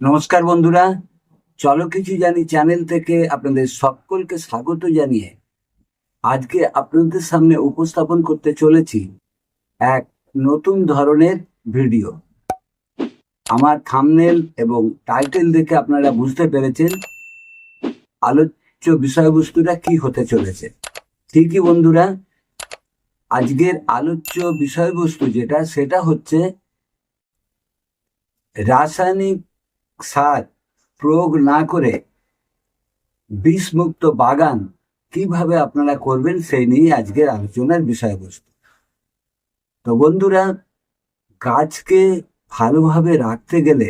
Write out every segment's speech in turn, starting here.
নমস্কার বন্ধুরা। চলো কিছু জানি চ্যানেল থেকে আপনাদের সকলকে স্বাগত জানিয়ে আজকে আপনাদের সামনে উপস্থাপন করতে চলেছি এক নতুন ধরনের ভিডিও। আমার থামনেল এবং টাইটেল দেখে আপনারা বুঝতে পেরেছেন আলোচ্য বিষয়বস্তুটা কি হতে চলেছে। ঠিকই বন্ধুরা, আজকের আলোচ্য বিষয়বস্তু যেটা, সেটা হচ্ছে রাসায়নিক সার প্রয়োগ না করে বিষমুক্ত বাগান কীভাবে আপনারা করবেন সেই নিয়ে আজকের আলোচনার বিষয়বস্তু। তো বন্ধুরা, গাছকে ভালোভাবে রাখতে গেলে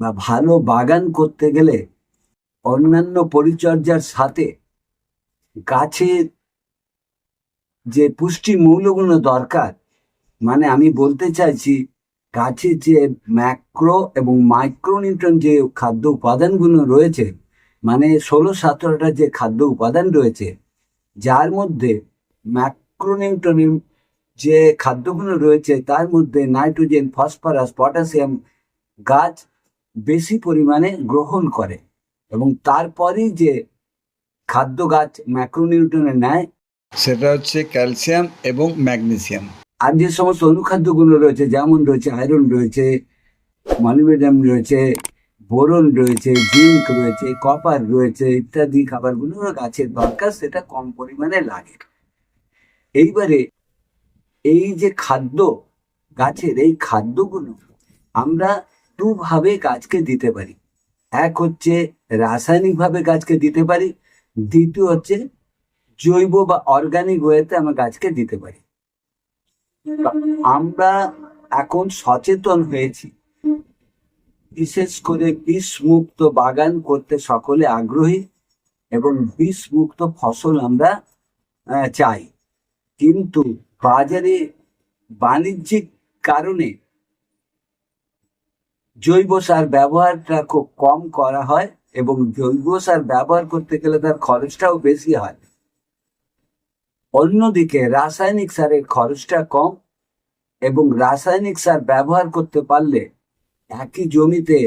বা ভালো বাগান করতে গেলে অন্যান্য পরিচর্যার সাথে গাছের যে পুষ্টি মৌলগুলো দরকার মানে আমি বলতে চাইছি গাছের যে ম্যাক্রো এবং মাইক্রোনিউট্রন যে খাদ্য উপাদানগুলো রয়েছে মানে ষোলো সতেরোটা যে খাদ্য উপাদান রয়েছে, যার মধ্যে ম্যাক্রোনিউট্রনের যে খাদ্যগুলো রয়েছে, তার মধ্যে নাইট্রোজেন, ফসফরাস, পটাশিয়াম গাছ বেশি পরিমাণে গ্রহণ করে এবং তারপরেই যে খাদ্য গাছ ম্যাক্রোনিউট্রনে নেয়, সেটা হচ্ছে ক্যালসিয়াম এবং ম্যাগনেসিয়াম। আর যে সমস্ত অনুখাদ্যগুলো রয়েছে, যেমন রয়েছে আয়রন রয়েছে মলিবেডিয়াম রয়েছে বোরন রয়েছে জিঙ্ক রয়েছে কপার রয়েছে, ইত্যাদি খাবারগুলো গাছের দরকার, সেটা কম পরিমাণে লাগে। এইবারে এই যে খাদ্য, গাছের এই খাদ্যগুলো আমরা দুভাবে গাছকে দিতে পারি। এক হচ্ছে রাসায়নিকভাবে গাছকে দিতে পারি, দ্বিতীয় হচ্ছে জৈব বা অর্গানিক ওয়েতে আমরা গাছকে দিতে পারি। আমরা এখন সচেতন হয়েছি। বিশেষ করে বিষ মুক্ত বাগান করতে সকলে আগ্রহী এবং বিষ মুক্ত ফসল আমরা চাই। কিন্তু বাজারে বাণিজ্যিক কারণে জৈব সার ব্যবহারটা খুব কম করা হয় এবং জৈব সার ব্যবহার করতে গেলে তার খরচটাও বেশি হয়। অন্যদিকে রাসায়নিক সারের খরচটা কম এবং রাসায়নিক সার ব্যবহার করতে পারলে একই জমিতে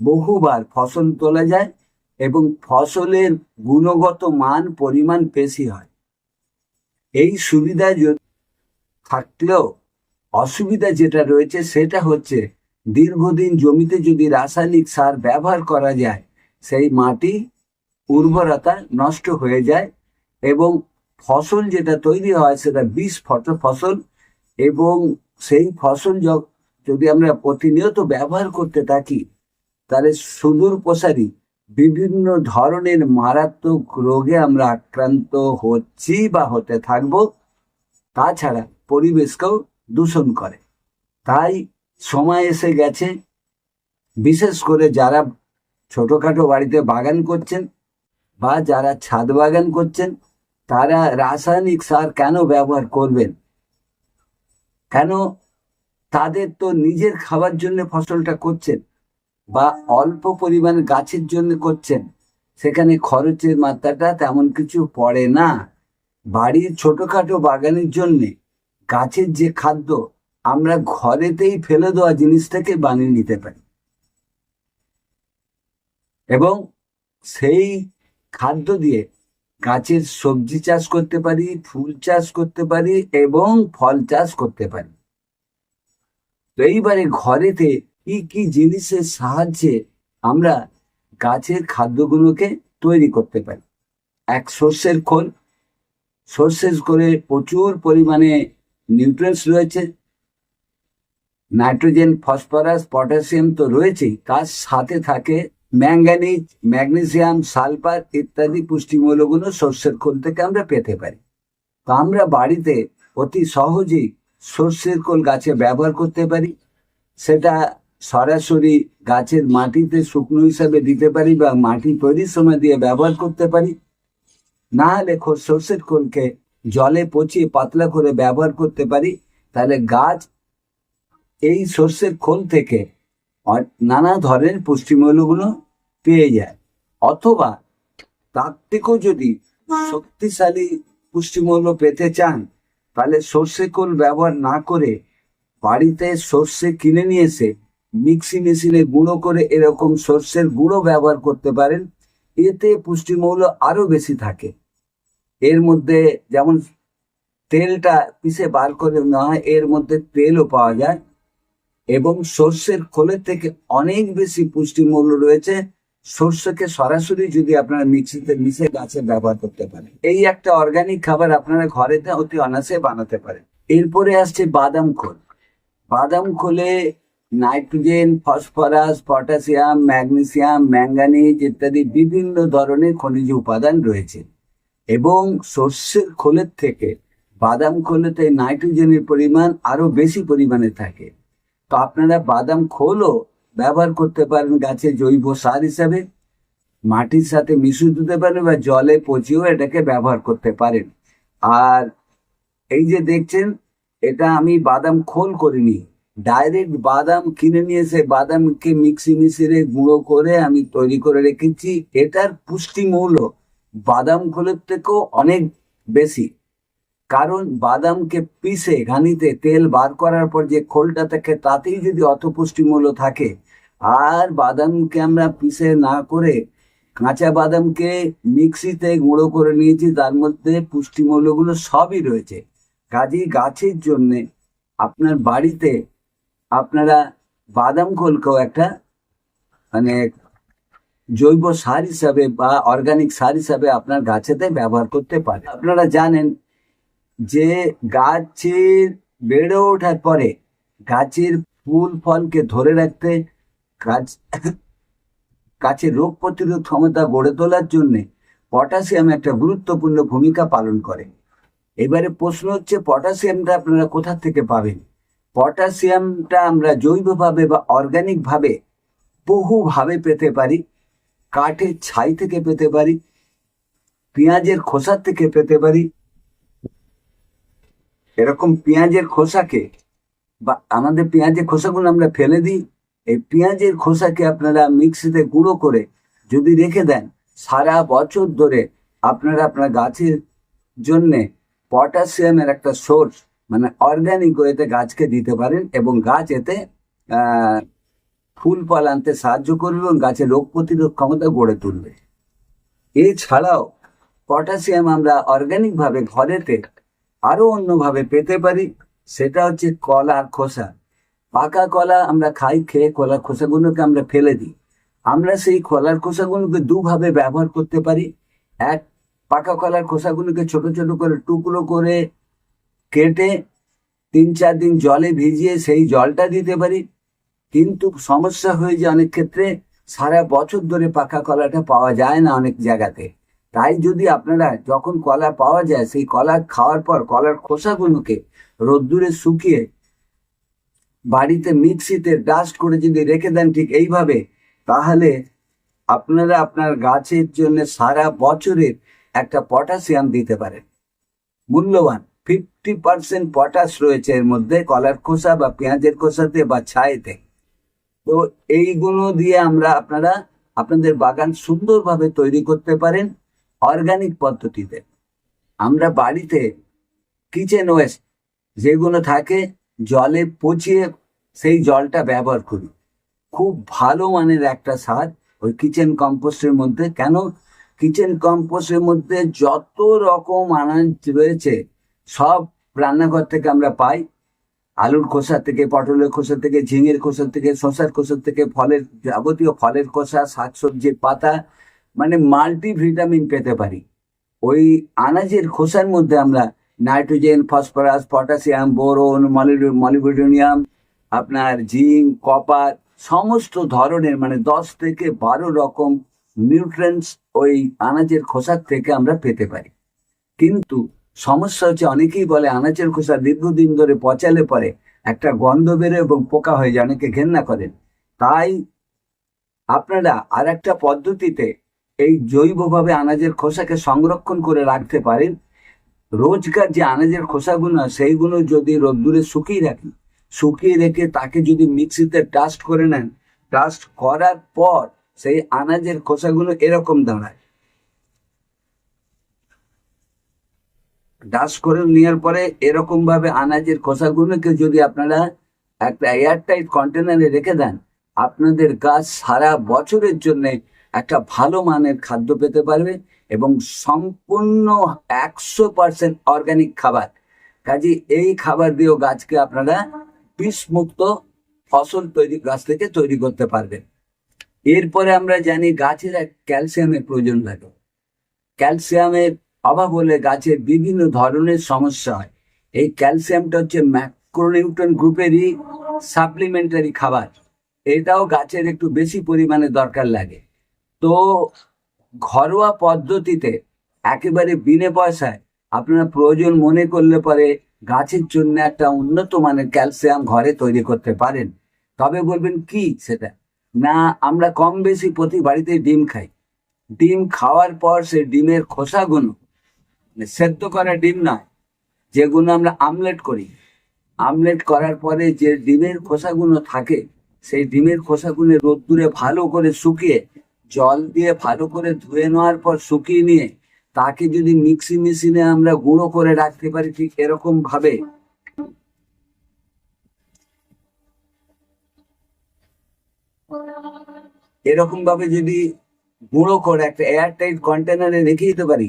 বহুবার ফসল তোলা যায় এবং ফসলের গুণগত মান, পরিমাণ বেশি হয়। এই সুবিধা থাকলেও অসুবিধা যেটা রয়েছে সেটা হচ্ছে দীর্ঘদিন জমিতে যদি রাসায়নিক সার ব্যবহার করা যায়, সেই মাটি উর্বরতা নষ্ট হয়ে যায় এবং ফসল যেটা তৈরি হয় সেটা বিষ ফট- ফসল এবং সেই ফসল যদি আমরা প্রতিনিয়ত ব্যবহার করতে থাকি, তাহলে সুদূর প্রসারী বিভিন্ন ধরনের মারাত্মক রোগে আমরা আক্রান্ত হচ্ছি বা হতে থাকব। তাছাড়া পরিবেশকেও দূষণ করে। তাই সময় এসে গেছে। বিশেষ করে যারা ছোটখাটো বাড়িতে বাগান করছেন বা যারা ছাদ বাগান করছেন তারা রাসায়নিক সার কেন ব্যবহার করবেন? কেন তাদের তো নিজের খাবার জন্য ফসলটা করছেন বা অল্প পরিমাণ গাছের জন্য করছেন? সেখানে খরচের মাত্রাটা তেমন কিছু পড়ে না। বাড়ির ছোটখাটো বাগানের জন্য গাছের যে খাদ্য আমরা ঘরেতেই ফেলে দেওয়া জিনিসটাকে বানিয়ে নিতে পারি। এবং সেই খাদ্য দিয়ে গাছের সবজি চাষ করতে পারি, ফুল চাষ করতে পারি এবং ফল চাষ করতে পারি। তো এইবারে ঘরেতে কি কি জিনিসের সাহায্যে আমরা গাছের খাদ্যগুলোকে তৈরি করতে পারি? এক সর্ষের খোল। সর্ষের খোলে প্রচুর পরিমাণে নিউট্রিয়েন্টস রয়েছে। নাইট্রোজেন, ফসফরাস, পটাশিয়াম তো রয়েছেই। তার সাথে থাকে ম্যাঙ্গানিজ, ম্যাগনেসিয়াম, সালফার ইত্যাদি পুষ্টিমূলগুলো সর্ষের খোল থেকে আমরা পেতে পারি। তো আমরা বাড়িতে অতি সহজেই সর্ষের খোল গাছে ব্যবহার করতে পারি। সেটা সরাসরি গাছের মাটিতে শুকনো হিসাবে দিতে পারি বা মাটি তৈরির সময় দিয়ে ব্যবহার করতে পারি। না হলে সর্ষের খোলকে জলে পচিয়ে পাতলা করে ব্যবহার করতে পারি। তাহলে গাছ এই সর্ষের খোল থেকে নানা ধরনের পুষ্টিমূল্যগুলো পেয়ে যায়। অথবা তার থেকেও যদি শক্তিশালী পুষ্টিমূল্য পেতে চান, তাহলে সর্ষে খোল ব্যবহার না করে বাড়িতে সর্ষে কিনে নিয়ে এসে মিক্সি মেশিনে গুঁড়ো করে এরকম সর্ষের গুঁড়ো ব্যবহার করতে পারেন। এতে পুষ্টিমূল্য আরও বেশি থাকে। এর মধ্যে যেমন তেলটা পিষে বার করে নেওয়া হয়, এর মধ্যে তেলও পাওয়া যায়। এবং সর্ষের খোলের থেকে অনেক বেশি পুষ্টিমূল্য রয়েছে। সর্ষেকে সরাসরি যদি আপনারা মিক্সিতে মিশে গাছে ব্যবহার করতে পারেন। এই একটা অর্গানিক খাবার আপনারা ঘরেতে অতি অনায়াসে বানাতে পারেন। এরপরে আসছে বাদাম খোল। বাদাম খোলে nitrogen, phosphorus, potassium, magnesium, manganese ইত্যাদি বিভিন্ন ধরনের খনিজ উপাদান রয়েছে। এবং সর্ষের খোলের থেকে বাদাম খোলেতে নাইট্রোজেনের পরিমাণ আরও বেশি পরিমাণে থাকে। তো আপনারা বাদাম খোলও ব্যবহার করতে পারেন গাছে জৈব সার হিসাবে। মাটির সাথে মিশিয়ে দিতে পারেন বা জলে পচিয়েও এটাকে ব্যবহার করতে পারেন। আর এই যে দেখছেন, এটা আমি বাদাম খোল করিনি। ডাইরেক্ট বাদাম কিনে নিয়ে এসে বাদামকে মিক্সি মিশিয়ে গুঁড়ো করে আমি তৈরি করে রেখেছি। এটার পুষ্টিমূল্য বাদাম খোলের থেকেও অনেক বেশি। কারণ বাদামকে পিষে ঘানিতে তেল বার করার পর যে খোলটা থাকে, তাতেই যদি অত পুষ্টিমূল্য থাকে, আর বাদামকে আমরা পিষে না করে কাঁচা বাদামকে মিক্সিতে গুঁড়ো করে নিয়েছি, তার মধ্যে পুষ্টিমূল্যগুলো সবই রয়েছে। কাজেই গাছের জন্যে আপনার বাড়িতে আপনারা বাদাম খোলকেও একটা মানে জৈব সার হিসাবে বা অর্গানিক সার হিসাবে আপনার গাছেতে ব্যবহার করতে পারে আপনারা জানেন যে গাছের বেড়ে ওঠার পরে গাছের ফুল ফলকে ধরে রাখতে গাছ গাছের রোগ প্রতিরোধ ক্ষমতা গড়ে তোলার জন্য পটাশিয়াম একটা গুরুত্বপূর্ণ ভূমিকা পালন করে। এবারে প্রশ্ন হচ্ছে, পটাশিয়ামটা আপনারা কোথা থেকে পাবেন? পটাশিয়ামটা আমরা জৈবভাবে বা অর্গানিকভাবে বহুভাবে পেতে পারি, কাঠের ছাই থেকে পেতে পারি, পেঁয়াজের খোসার থেকে পেতে পারি এরকম পেঁয়াজের খোসাকে বা আমাদের পেঁয়াজের খোসাগুলো আমরা ফেলে দিই, এই পেঁয়াজের খোসাকে আপনারা মিক্সিতে গুঁড়ো করে যদি রেখে দেন, সারা বছর ধরে আপনারা আপনার গাছের জন্যে পটাশিয়ামের একটা সোর্স মানে অর্গানিক ওয়েতে গাছকে দিতে পারেন এবং গাছ এতে ফুল ফল আনতে সাহায্য করবে এবং গাছের রোগ প্রতিরোধ ক্ষমতা গড়ে তুলবে। এছাড়াও পটাশিয়াম আমরা অর্গানিক ভাবে ঘরেতে আরও অন্যভাবে পেতে পারি, সেটা হচ্ছে কলার খোসা। পাকা কলা আমরা খাই, খেয়ে কলার খোসাগুলোকে আমরা ফেলে দিই। আমরা সেই কলার খোসাগুলোকে দুভাবে ব্যবহার করতে পারি। এক, পাকা কলার খোসাগুলোকে ছোট ছোট করে টুকরো করে কেটে তিন চার দিন জলে ভিজিয়ে সেই জলটা দিতে পারি। কিন্তু সমস্যা হয়ে যায় অনেক ক্ষেত্রে, সারা বছর ধরে পাকা কলাটা পাওয়া যায় না অনেক জায়গাতে। তাই যদি আপনারা যখন কলা পাওয়া যায়, সেই কলা খাওয়ার পর কলার খোসাগুলোকে রোদ্দুরে শুকিয়ে বাড়িতে মিক্সিতে ডাস্ট করে যদি রেখে দেন ঠিক এইভাবে, তাহলে আপনারা আপনার গাছের জন্য সারা বছরের একটা পটাশিয়াম দিতে পারেন। মূল্যবান। ফিফটি পার্সেন্ট পটাশ রয়েছে এর মধ্যে কলার খোসা বা পেঁয়াজের খোসাতে বা ছায়েতে। তো এইগুলো দিয়ে আমরা আপনারা আপনাদের বাগান সুন্দরভাবে তৈরি করতে পারেন। অর্গানিক পদ্ধতিতে। আমরা বাড়িতে কিচেন ওয়েস্ট যেগুলো থাকে, জলে পচিয়ে সেই জলটা ব্যবহার করি। খুব ভালো মানের একটা সার ওই কিচেন কম্পোস্টের মধ্যে। কেন? কিচেন কম্পোস্টের মধ্যে যত রকম আনাজ রয়েছে, সব রান্নাঘর থেকে আমরা পাই। আলুর খোসা থেকে, পটলের খোসা থেকে, ঝিঙের খোসা থেকে শশার খোসা থেকে, ফলের যাবতীয় ফলের খোসা, শাকসবজির পাতা মানে মাল্টি ভিটামিন পেতে পারি। ওই আনাজের খোসার মধ্যে আমরা nitrogen, phosphorus, potassium, boron molybdenum, আপনার জিঙ্ক, কপার, সমস্ত ধরনের মানে দশ থেকে বারো রকম নিউট্রেন্টস ওই আনাজের খোসার থেকে আমরা পেতে পারি। কিন্তু সমস্যা হচ্ছে অনেকেই বলে আনাজের খোসা দীর্ঘদিন ধরে পচালে পরে একটা গন্ধ বেরো এবং পোকা হয়ে যায়, অনেকে ঘেন্না করেন। তাই আপনারা আর একটা পদ্ধতিতে এই জৈবভাবে আনাজের খোসাকে সংরক্ষণ করে রাখতে পারেন রোজকার যে আনাজের খোসাগুলো, সেইগুলো যদি রোদ্দুরে শুকিয়ে রাখি শুকিয়ে রেখে তাকে যদি মিক্সিতে ডাস্ট করে নেন ডাস্ট করার পর সেই আনাজের খোসাগুলো এরকম দাঁড়ায়। ডাস্ট করে নেওয়ার পরে এরকম ভাবে আনাজের খোসাগুলোকে যদি আপনারা একটা এয়ারটাইট কন্টেনারে রেখে দেন, আপনাদের গাছ সারা বছরের জন্য একটা ভালো মানের খাদ্য পেতে পারবে এবং সম্পূর্ণ একশো পার্সেন্ট অর্গানিক খাবার। কাজে এই খাবার দিয়েও গাছকে আপনারা বিষমুক্ত ফসল তৈরি, গাছ থেকে তৈরি করতে পারবেন। এরপরে আমরা জানি গাছের এক ক্যালসিয়ামের প্রয়োজন লাগে। ক্যালসিয়ামের অভাব হলে গাছের বিভিন্ন ধরনের সমস্যা হয়। এই ক্যালসিয়ামটা হচ্ছে ম্যাক্রোনিউট্রন গ্রুপেরই সাপ্লিমেন্টারি খাবার। এটাও গাছের একটু বেশি পরিমাণে দরকার লাগে। তো ঘরোয়া পদ্ধতিতে একেবারে বিনে পয়সায় আপনারা প্রয়োজন মনে করলে পরে গাছের জন্য একটা উন্নত মানের ক্যালসিয়াম ঘরে তৈরি করতে পারেন। তবে বলবেন কি সেটা? না, আমরা কম বেশি প্রতি বাড়িতে ডিম খাই। ডিম খাওয়ার পর সে ডিমের খোসাগুলো সেদ্ধ করা ডিম নয়, যেগুলো আমরা আমলেট করি। আমলেট করার পরে যে ডিমের খোসাগুলো থাকে, সেই ডিমের খোসাগুলো রোদ্দুরে ভালো করে শুকিয়ে জল দিয়ে ভালো করে ধুয়ে নেওয়ার পর শুকিয়ে নিয়ে তাকে যদি মিক্সি মেশিনে আমরা গুঁড়ো করে রাখতে পারি ঠিক এরকম ভাবে। এরকম ভাবে যদি গুঁড়ো করে একটা এয়ারটাইট কন্টেনারে রেখে দিতে পারি,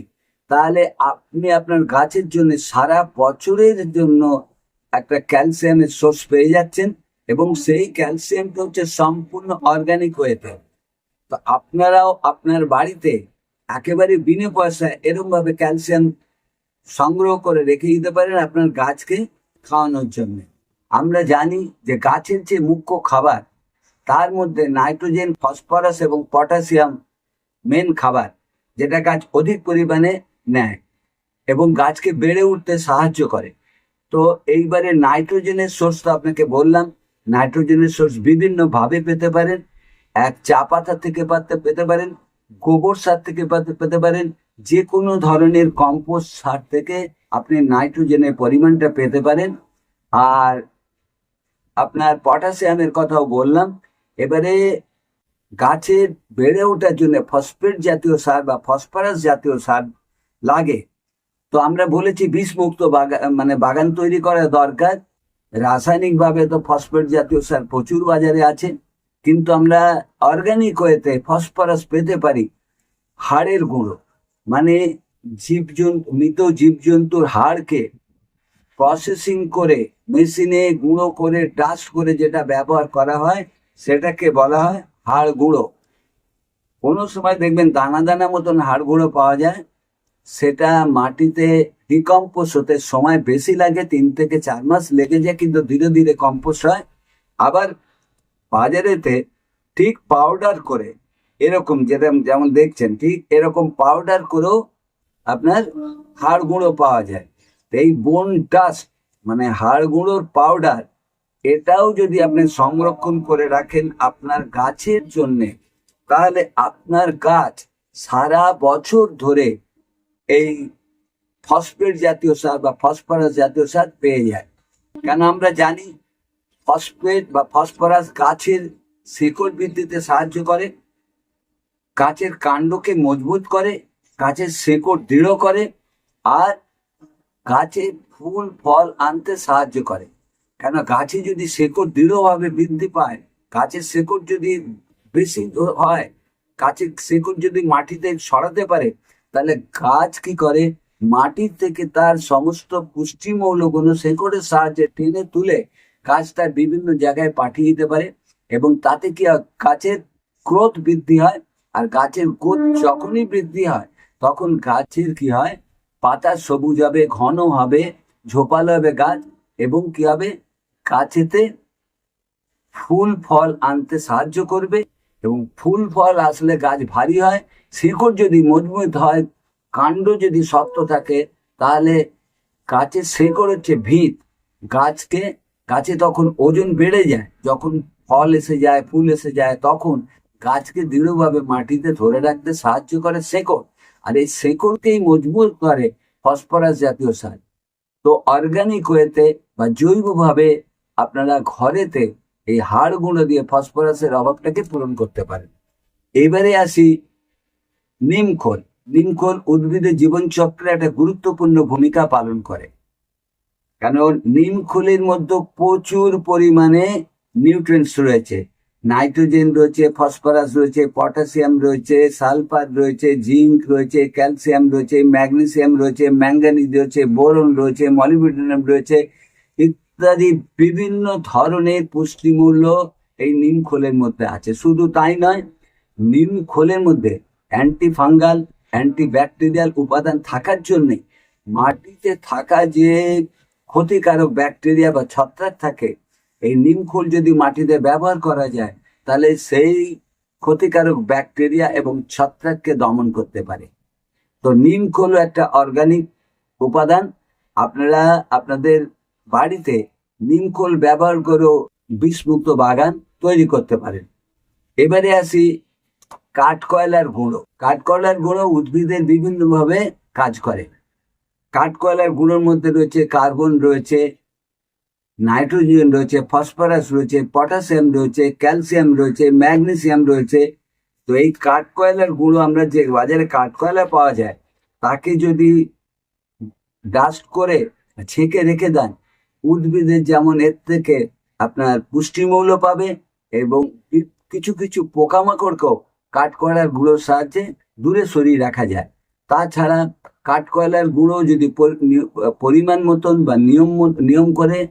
তাহলে আপনি আপনার গাছের জন্য সারা বছরের জন্য একটা ক্যালসিয়ামের সোর্স পেয়ে যাচ্ছেন এবং সেই ক্যালসিয়ামটা হচ্ছে সম্পূর্ণ অর্গানিক ওয়েতে তো আপনারাও আপনার বাড়িতে একেবারে বিনে পয়সায় এরকম ভাবে ক্যালসিয়াম সংগ্রহ করে রেখে দিতে পারেন আপনার গাছকে খাওয়ানোর জন্য। আমরা জানি যে গাছের যে মুখ্য খাবার, তার মধ্যে নাইট্রোজেন, ফসফরাস এবং পটাশিয়াম মেন খাবার, যেটা গাছ অধিক পরিমাণে নেয় এবং গাছকে বেড়ে উঠতে সাহায্য করে। তো এইবারে নাইট্রোজেনের সোর্স তো আপনাকে বললাম, নাইট্রোজেনের সোর্স বিভিন্নভাবে পেতে পারেন। এক চা পাতা থেকে পাতা পেতে পারেন, গোবর সার থেকে পাতা পেতে পারেন যে কোনো ধরনের কম্পোস্ট সার থেকে আপনি নাইট্রোজেনের পরিমাণটা পেতে পারেন। আর আপনার পটাশিয়ামের কথাও বললাম, এবারে গাছের বেড়ে ওঠার জন্য ফসফেট জাতীয় সার বা ফসফরাস জাতীয় সার লাগে। তো আমরা বলেছি বিষমুক্ত বাগান মানে বাগান তৈরি করা দরকার। রাসায়নিকভাবে তো ফসফেট জাতীয় সার প্রচুর বাজারে আছে। কিন্তু আমরা অর্গানিক ওয়েতে ফসফরাস পেতে পারি হাড়ের গুঁড়ো। মানে জীবজন্তু, মৃত জীবজন্তুর হাড়কে প্রসেসিং করে মেশিনে গুঁড়ো করে ডাস্ট করে যেটা ব্যবহার করা হয়, সেটাকে বলা হয় হাড় গুঁড়ো। কোনো সময় দেখবেন দানা দানা মতন হাড় গুঁড়ো পাওয়া যায়, সেটা মাটিতে ডিকম্পোজ হতে সময় বেশি লাগে, তিন থেকে চার মাস লেগে যায়, কিন্তু ধীরে ধীরে কম্পোস্ট হয়। আবার বাজারেতে ঠিক পাউডার করে, এরকম যেটা যেমন দেখছেন, ঠিক এরকম পাউডার করেও আপনার হাড় গুঁড়ো পাওয়া যায়। এই বোন ডাস্ট মানে হাড় গুঁড়োর পাউডার এটাও যদি আপনি সংরক্ষণ করে রাখেন আপনার গাছের জন্যে, তাহলে আপনার গাছ সারা বছর ধরে এই ফসফেট জাতীয় সার বা ফসফরাস জাতীয় সার পেয়ে যায়। কেন আমরা জানি ফসফেট বা ফসফরাস গাছের শিকড় বৃদ্ধিতে সাহায্য করে, গাছের কাণ্ডকে মজবুত করে, গাছের শেকড় দৃঢ় করে, আর গাছে ফুল, ফল আনতে সাহায্য করে। কেন গাছে যদি শেকড় দৃঢ়ভাবে বৃদ্ধি পায়, গাছের শেকড় যদি বেশি হয়, গাছের শেকড় যদি মাটিতে সরাতে পারে, তাহলে গাছ কি করে? মাটির থেকে তার সমস্ত পুষ্টি মৌলগুলো শেকড়ের সাহায্যে টেনে তুলে গাছ তার বিভিন্ন জায়গায় পাঠিয়ে দিতে পারে এবং তাতে কি গাছের গ্রোথ বৃদ্ধি হয় আর গাছের গ্রোথ যখনই বৃদ্ধি হয়, তখন গাছের কি হয়? পাতা সবুজ হবে, ঘন হবে, ঝোপালো হবে গাছ এবং কি হবে? গাছেতে ফুল, ফল আনতে সাহায্য করবে এবং ফুল, ফল আসলে গাছ ভারী হয়, শিকড় যদি মজবুত হয়, কাণ্ড যদি শক্ত থাকে, তাহলে গাছের শেকড় হচ্ছে ভিত। গাছকে গাছে তখন ওজন বেড়ে যায়। যখন ফল এসে যায়, ফুল এসে যায়, তখন গাছকে দৃঢ়ভাবে মাটিতে ধরে রাখতে সাহায্য করে শেকড়। আর এই শেকড়কেই মজবুত করে ফসফরাস জাতীয় সার। তো অর্গানিক ওয়েতে বা জৈবভাবে আপনারা ঘরেতে এই হাড় গুঁড়ো দিয়ে ফসফরাসের অভাবটাকে পূরণ করতে পারেন। এবারে আসি নিমখোল নিমখোল উদ্ভিদের জীবনচক্রে একটা গুরুত্বপূর্ণ ভূমিকা পালন করে। কারণ নিম খোলের মধ্যে প্রচুর পরিমাণে নিউট্রিয়েন্টস রয়েছে। নাইট্রোজেন রয়েছে ফসফরাস রয়েছে পটাশিয়াম রয়েছে সালফার রয়েছে জিঙ্ক রয়েছে ক্যালসিয়াম রয়েছে ম্যাগনেসিয়াম রয়েছে ম্যাঙ্গানিজ রয়েছে বোরন রয়েছে মলিবিডিনাম রয়েছে ইত্যাদি বিভিন্ন ধরনের পুষ্টিমূল্য এই নিম খোলের মধ্যে আছে। শুধু তাই নয়, নিম খোলের মধ্যে অ্যান্টি ফাঙ্গাল অ্যান্টি ব্যাকটেরিয়াল উপাদান থাকার জন্যে মাটিতে থাকা যে ক্ষতিকারক ব্যাকটেরিয়া বা ছত্রাক থাকে, এই নিম খোল যদি মাটিতে ব্যবহার করা যায়, তাহলে সেই ক্ষতিকারক ব্যাকটেরিয়া এবং ছত্রাককে দমন করতে পারে। তো নিম খোল একটা অর্গানিক উপাদান। আপনারা, আপনাদের বাড়িতে নিম খোল ব্যবহার করেও বিষমুক্ত বাগান তৈরি করতে পারেন। এবারে আসি কাঠকয়লার গুঁড়ো। কাঠকয়লার গুঁড়ো উদ্ভিদের বিভিন্নভাবে কাজ করে। কাঠকয়লার গুঁড়োর মধ্যে রয়েছে কার্বন, রয়েছে নাইট্রোজেন, রয়েছে ফসফরাস, রয়েছে পটাশিয়াম, রয়েছে ক্যালসিয়াম, রয়েছে ম্যাগনেসিয়াম, রয়েছে। তো এই কাঠকয়লার গুঁড়ো আমরা যে বাজারে কাঠকয়লা পাওয়া যায়, তাকে যদি ডাস্ট করে ছেঁকে রেখে দেন উদ্ভিদের যেমন এর থেকে আপনার পুষ্টিমূল্য পাবে এবং কিছু কিছু পোকামাকড়কেও কাঠকয়লার গুঁড়োর সাহায্যে দূরে সরিয়ে রাখা যায়। তাছাড়া কাঠকয়লার গুঁড়ো যদি পরি- পরিমাণ মতন বা নিয়ম নিয়ম করে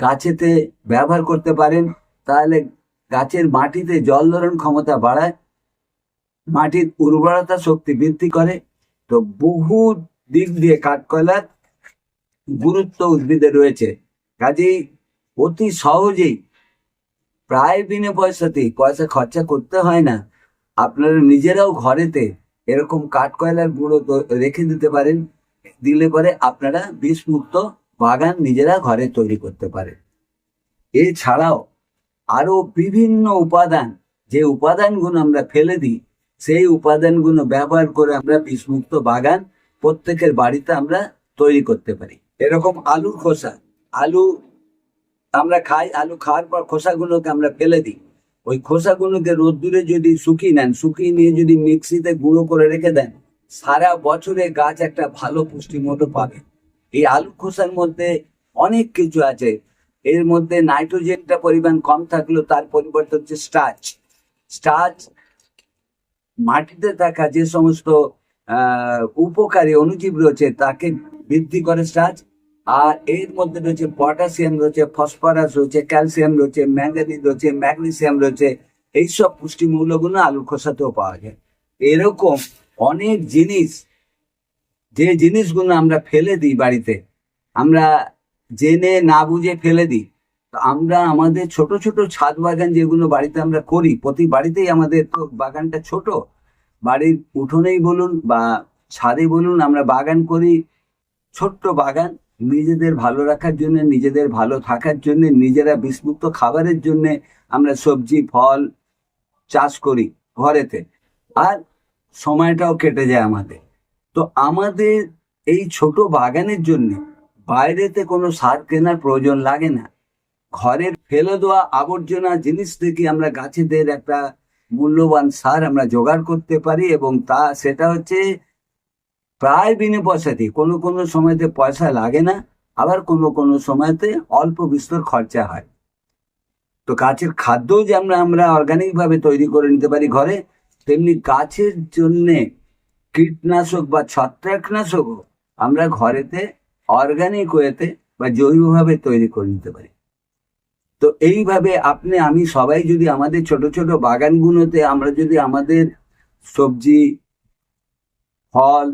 গাছেতে ব্যবহার করতে পারেন, তাহলে গাছের মাটিতে জল ধারণ ক্ষমতা বাড়ায়, মাটির উর্বরতা শক্তি বৃদ্ধি করে। তো বহু দিক দিয়ে কাঠকয়লার গুরুত্ব উদ্ভিদে রয়েছে। কাজেই অতি সহজেই প্রায় বিনা পয়সাতেই পয়সা খরচা করতে হয় না। আপনারা নিজেরাও ঘরেতে এরকম কাঠকয়লার গুঁড়ো রেখে দিতে পারেন, দিলে পরে আপনারা বিষমুক্ত বাগান নিজেরা ঘরে তৈরি করতে পারেন। এছাড়াও আরও বিভিন্ন উপাদান, যে উপাদানগুলো আমরা ফেলে দিই, সেই উপাদানগুলো ব্যবহার করে আমরা বিষমুক্ত বাগান প্রত্যেকের বাড়িতে আমরা তৈরি করতে পারি। এরকম আলুর খোসা, আলু আমরা খাই, আলু খাওয়ার পর খোসাগুলোকে আমরা ফেলে দিই। ওই খোসাগুলোকে রোদ্দুরে যদি শুকিয়ে নেন, শুকিয়ে নিয়ে যদি মিক্সিতে গুঁড়ো করে রেখে দেন, সারা বছরে গাছ একটা ভালো পুষ্টিমূল্য পাবে। এই আলু খোসার মধ্যে অনেক কিছু আছে। এর মধ্যে নাইট্রোজেনটা পরিমাণ কম থাকলেও তার পরিবর্তে হচ্ছে স্টার্চ। স্টার্চ মাটিতে থাকা যে সমস্ত উপকারী অণুজীব রয়েছে, তাকে বৃদ্ধি করে স্টার্চ। আর এর মধ্যে রয়েছে পটাশিয়াম, রয়েছে ফসফরাস, রয়েছে ক্যালসিয়াম, রয়েছে ম্যাঙ্গানিজ, রয়েছে ম্যাগনেসিয়াম, রয়েছে এইসব পুষ্টিমূল্যগুলো আলুর খোসাতেও পাওয়া যায়। এরকম অনেক জিনিস, যে জিনিসগুলো আমরা ফেলে দিই বাড়িতে, আমরা জেনে না বুঝে ফেলে দিই, তো আমরা আমাদের ছোট ছোট ছাদ বাগান যেগুলো বাড়িতে আমরা করি, প্রতি বাড়িতেই আমাদের তো বাগানটা ছোট, বাড়ির উঠোনেই বলুন বা ছাদে বলুন আমরা বাগান করি, ছোট্ট বাগান নিজেদের ভালো রাখার জন্য, নিজেদের ভালো থাকার জন্য, নিজেরা বিষমুক্ত খাবারের জন্য আমরা সবজি, ফল চাষ করি ঘরেতে। আর সময়টাও কেটে যায় আমাদের। তো আমাদের এই ছোট বাগানের জন্য বাইরেতে কোনো সার কেনার প্রয়োজন লাগে না। ঘরের ফেলে দেওয়া আবর্জনা জিনিস থেকে আমরা গাছেদের একটা মূল্যবান সার আমরা জোগাড় করতে পারি এবং তা, সেটা হচ্ছে প্রায় বিনে পয়সাতেই। কোনো কোনো সময়তে পয়সা লাগে না, আবার কোনো কোনো সময়তে অল্প বিস্তর খরচা হয়। তো গাছের খাদ্যও যে আমরা আমরা অর্গানিক ভাবে তৈরি করে নিতে পারি ঘরে, তেমনি গাছের জন্যে কীটনাশক বা ছত্রাকনাশকও আমরা ঘরেতে অর্গানিক ওয়েতে বা জৈবভাবে তৈরি করে নিতে পারি। তো এইভাবে আপনি, আমি সবাই যদি আমাদের ছোট ছোট বাগানগুলোতে আমরা যদি আমাদের সবজি, ফল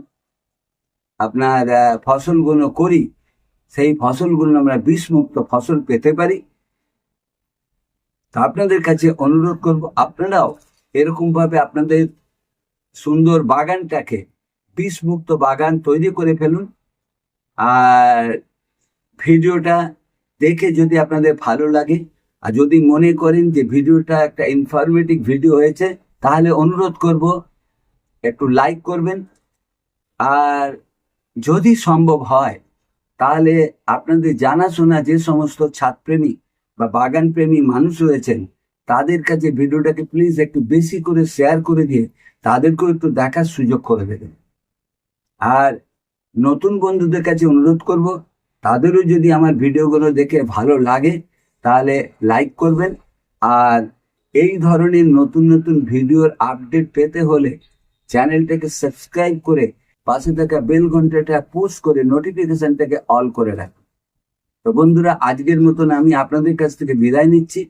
আপনার ফসলগুলো করি, সেই ফসলগুলো আমরা বিষমুক্ত ফসল পেতে পারি। তো আপনাদের কাছে অনুরোধ করব, আপনারাও এরকম ভাবে আপনাদের সুন্দর বাগানটাকে বিষমুক্ত বাগান তৈরি করে ফেলুন। আর ভিডিওটা দেখে যদি আপনাদের ভালো লাগে, আর যদি মনে করেন যে ভিডিওটা একটা ইনফরমেটিভ ভিডিও হয়েছে, তাহলে অনুরোধ করব, একটু লাইক করবেন। আর যদি সম্ভব হয়, তাহলে আপনাদের জানাশোনা যে সমস্ত ছাদপ্রেমী বা বাগান প্রেমী মানুষ রয়েছেন, তাদের কাছে ভিডিওটাকে প্লিজ একটু বেশি করে শেয়ার করে দিয়ে তাদেরকেও একটু দেখার সুযোগ করে দেবেন। আর নতুন বন্ধুদের কাছে অনুরোধ করব, তাদেরও যদি আমার ভিডিওগুলো দেখে ভালো লাগে, তাহলে লাইক করবেন। আর এই ধরনের নতুন নতুন ভিডিওর আপডেট পেতে হলে চ্যানেলটাকে সাবস্ক্রাইব করে পাশে থাকা বেল ঘন্টাটা পুশ করে নোটিফিকেশনটাকে অল করে রাখুন তো বন্ধুরা, আজকের মতন আমি আপনাদের কাছ থেকে বিদায় নিচ্ছি।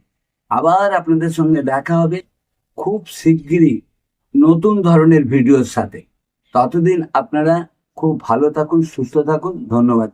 আবার আপনাদের সঙ্গে দেখা হবে খুব শিগগিরই নতুন ধরনের ভিডিওর সাথে। ততদিন আপনারা খুব ভালো থাকুন, সুস্থ থাকুন। ধন্যবাদ।